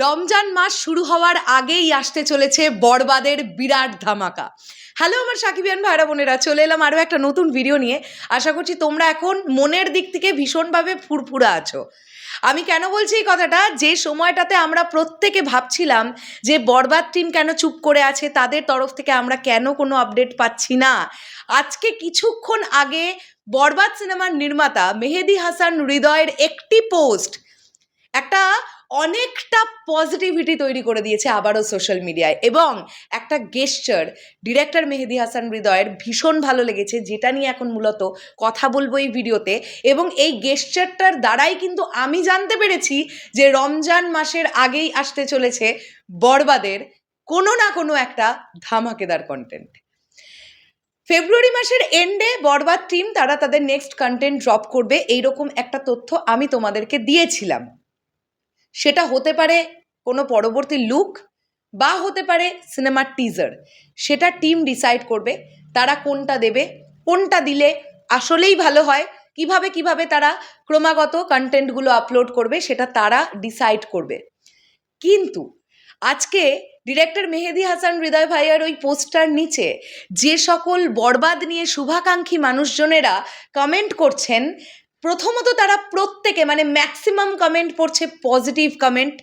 রমজান মাস শুরু হওয়ার আগেই আসতে চলেছে বরবাদের বিরাট ধামাকা। হ্যালো আমার সাকিবিয়ান ভাইরা বোনেরা, চলে এলাম আরও একটা নতুন ভিডিও নিয়ে। আশা করছি তোমরা এখন মনের দিক থেকে ভীষণভাবে ফুরফুরা আছো। আমি কেন বলছি এই কথাটা? যে সময়টাতে আমরা প্রত্যেকে ভাবছিলাম যে বরবাদ টিম কেন চুপ করে আছে, তাদের তরফ থেকে আমরা কেন কোনো আপডেট পাচ্ছি না? আজকে কিছুক্ষণ আগে বরবাদ সিনেমার নির্মাতা মেহেদি হাসান হৃদয়ের একটি পোস্ট একটা অনেকটা পজিটিভিটি তৈরি করে দিয়েছে আবারও সোশ্যাল মিডিয়ায় এবং একটা গেস্টার ডিরেক্টর মেহেদি হাসান হৃদয়ের ভীষণ ভালো লেগেছে, যেটা নিয়ে এখন মূলত কথা বলব এই ভিডিওতে। এবং এই গেস্টারটার দ্বারাই কিন্তু আমি জানতে পেরেছি যে রমজান মাসের আগেই আসতে চলেছে বরবাদের কোনো না কোনো একটা ধামাকেদার কন্টেন্ট ফেব্রুয়ারি মাসের এন্ডে বরবাদ টিম তারা তাদের নেক্সট কন্টেন্ট ড্রপ করবে, এইরকম একটা তথ্য আমি তোমাদেরকে দিয়েছিলাম। সেটা হতে পারে কোনো পরবর্তী লুক বা হতে পারে সিনেমার টিজার সেটা টিম ডিসাইড করবে, তারা কোনটা দেবে, কোনটা দিলে আসলেই ভালো হয়, কীভাবে কীভাবে তারা ক্রমাগত কন্টেন্টগুলো আপলোড করবে, সেটা তারা ডিসাইড করবে। কিন্তু আজকে ডিরেক্টর মেহেদি হাসান হৃদয় ভাইয়ার ওই পোস্টার নিচে যে সকল বরবাদ নিয়ে শুভাকাঙ্ক্ষী মানুষজনেরা কমেন্ট করছেন প্রথমত তারা প্রত্যেকে মানে ম্যাক্সিমাম কমেন্ট পড়ছে পজিটিভ কমেন্ট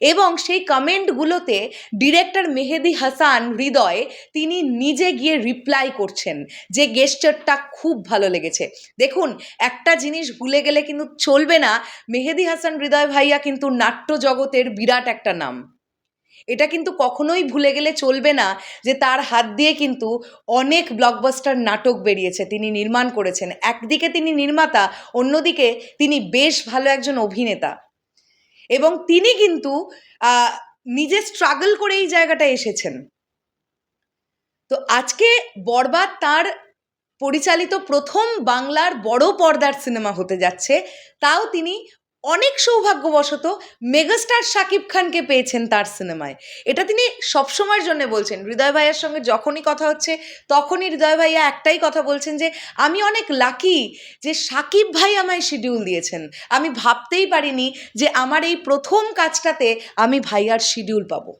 এবং সেই কমেন্টগুলোতে ডিরেক্টর মেহেদি হাসান হৃদয় তিনি নিজে গিয়ে রিপ্লাই করছেন যে গেস্টারটা খুব ভালো লেগেছে। দেখুন, একটা জিনিস ভুলে গেলে কিন্তু চলবে না। মেহেদি হাসান হৃদয় ভাইয়া কিন্তু নাট্য জগতের বিরাট একটা নাম। এটা কিন্তু কখনোই ভুলে গেলে চলবে না যে তার হাত দিয়ে কিন্তু অনেক ব্লকবাস্টার নাটক বেরিয়েছে, তিনি নির্মাণ করেছেন। একদিকে তিনি নির্মাতা, অন্যদিকে তিনি বেশ ভালো একজন অভিনেতা। এবং তিনি কিন্তু নিজে স্ট্রাগল করে এই জায়গাটায় এসেছেন। তো আজকে বরবাদ তার পরিচালিত প্রথম বাংলার বড় পর্দার সিনেমা হতে যাচ্ছে, তাও তিনি অনেক সৌভাগ্যবশত মেগাস্টার শাকিব খানকে পেয়েছেন তার সিনেমায়। এটা তিনি সবসময়ের জন্য বলছেন। হৃদয় ভাইয়ার সঙ্গে যখনই কথা হচ্ছে, তখনই হৃদয় ভাইয়া একটাই কথা বলছেন যে, আমি অনেক লাকি যে সাকিব ভাই আমায় শিডিউল দিয়েছেন। আমি ভাবতেই পারিনি যে আমার এই প্রথম কাজটাতে আমি ভাইয়ার শিডিউল পাবো।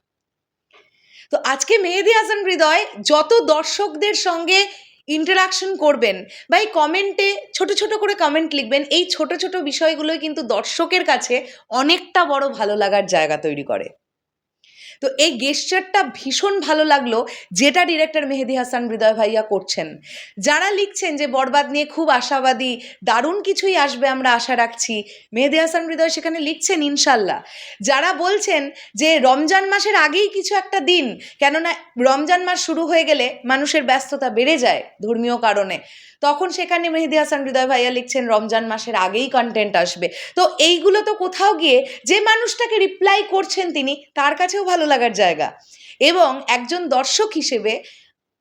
তো আজকে মেহেদি হাসান হৃদয় যত দর্শকদের সঙ্গে ইন্টারাকশন করবেন বা এই কমেন্টে ছোট ছোট করে কমেন্ট লিখবেন। এই ছোট ছোট বিষয়গুলোই কিন্তু দর্শকের কাছে অনেকটা বড় ভালো লাগার জায়গা তৈরি করে। তো এই গেস্টারটা ভীষণ ভালো লাগল, যেটা ডিরেক্টর মেহেদি হাসান হৃদয় ভাইয়া করছেন। যারা লিখছেন যে বরবাদ নিয়ে খুব আশাবাদী, দারুণ কিছুই আসবে আমরা আশা রাখছি, মেহেদি হাসান হৃদয় সেখানে লিখছেন ইনশাল্লাহ। যারা বলছেন যে রমজান মাসের আগেই কিছু একটা দিন, কেননা রমজান মাস শুরু হয়ে গেলে মানুষের ব্যস্ততা বেড়ে যায় ধর্মীয় কারণে, তখন সেখানে মেহেদি হাসান হৃদয় ভাইয়া লিখছেন রমজান মাসের আগেই কন্টেন্ট আসবে। তো এইগুলো তো কোথাও গিয়ে যে মানুষটাকে রিপ্লাই করছেন তিনি, তার কাছেও ভালো লাগার জায়গা। এবং একজন দর্শক হিসেবে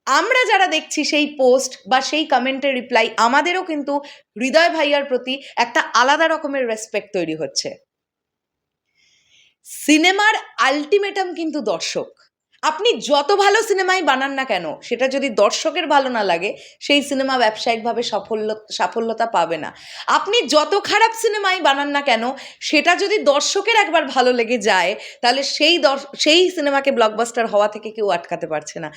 আমরা যারা দেখছি সেই পোস্ট বা সেই কমেন্টের রিপ্লাই আমাদেরও কিন্তু হৃদয় ভাইয়ার প্রতি একটা আলাদা রকমের রেসপেক্ট তৈরি হচ্ছে। সিনেমার আলটিমেটাম কিন্তু দর্শক। আপনি যত ভালো সিনেমাই বানান না কেন, সেটা যদি দর্শকের ভালো না লাগে, সেই সিনেমা ব্যবসায়িকভাবে সাফল্য, সাফল্যতা পাবে না। আপনি যত খারাপ সিনেমাই বানান না কেন, সেটা যদি দর্শকের একবার ভালো লেগে যায়, তাহলে সেই সেই সিনেমাকে ব্লকবাস্টার হওয়া থেকে কেউ আটকাতে পারছে না।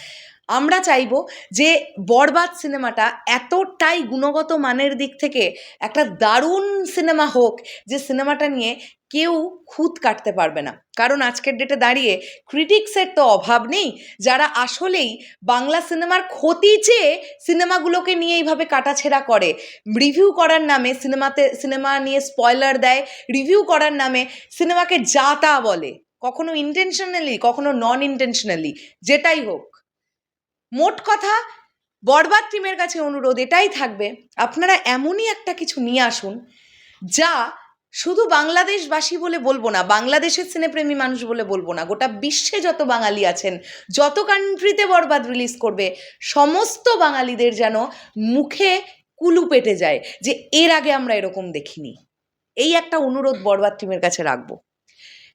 আমরা চাইব যে বরবাদ সিনেমাটা এতটাই গুণগত মানের দিক থেকে একটা দারুণ সিনেমা হোক, যে সিনেমাটা নিয়ে কেউ খুঁত কাটতে পারবে না। কারণ আজকের ডেটে দাঁড়িয়ে ক্রিটিক্সের তো অভাব নেই। যারা আসলেই বাংলা সিনেমার ক্ষতি চেয়ে সিনেমাগুলোকে নিয়ে এইভাবে কাটাছেড়া করে। রিভিউ করার নামে সিনেমাতে সিনেমা নিয়ে স্পয়লার দেয় রিভিউ করার নামে সিনেমাকে যা তা বলে। কখনো ইন্টেনশনালি কখনো নন ইন্টেনশনালি যেটাই হোক। মোট কথা, বরবাদ টিমের কাছে অনুরোধ এটাই থাকবে। আপনারা এমনই একটা কিছু নিয়ে আসুন, যা শুধু বাংলাদেশবাসী বলে বলব না, বাংলাদেশের সিনেপ্রেমী মানুষ বলে বলব না, গোটা বিশ্বে যত বাঙালি আছেন, যত কান্ট্রিতে বরবাদ রিলিজ করবে, সমস্ত বাঙালিদের যেন মুখে কুলু পেটে যায় যে এর আগে আমরা এরকম দেখিনি। এই একটা অনুরোধ বরবাদ টিমের কাছে রাখব।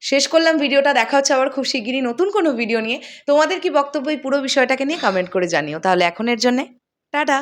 শেষ করলাম ভিডিওটা, দেখা হচ্ছে আবার খুব শিগগিরই নতুন কোনো ভিডিও নিয়ে। তোমাদের কি বক্তব্য এই পুরো বিষয়টাকে নিয়ে কমেন্ট করে জানিও। তাহলে এখনের জন্যে, টাটা!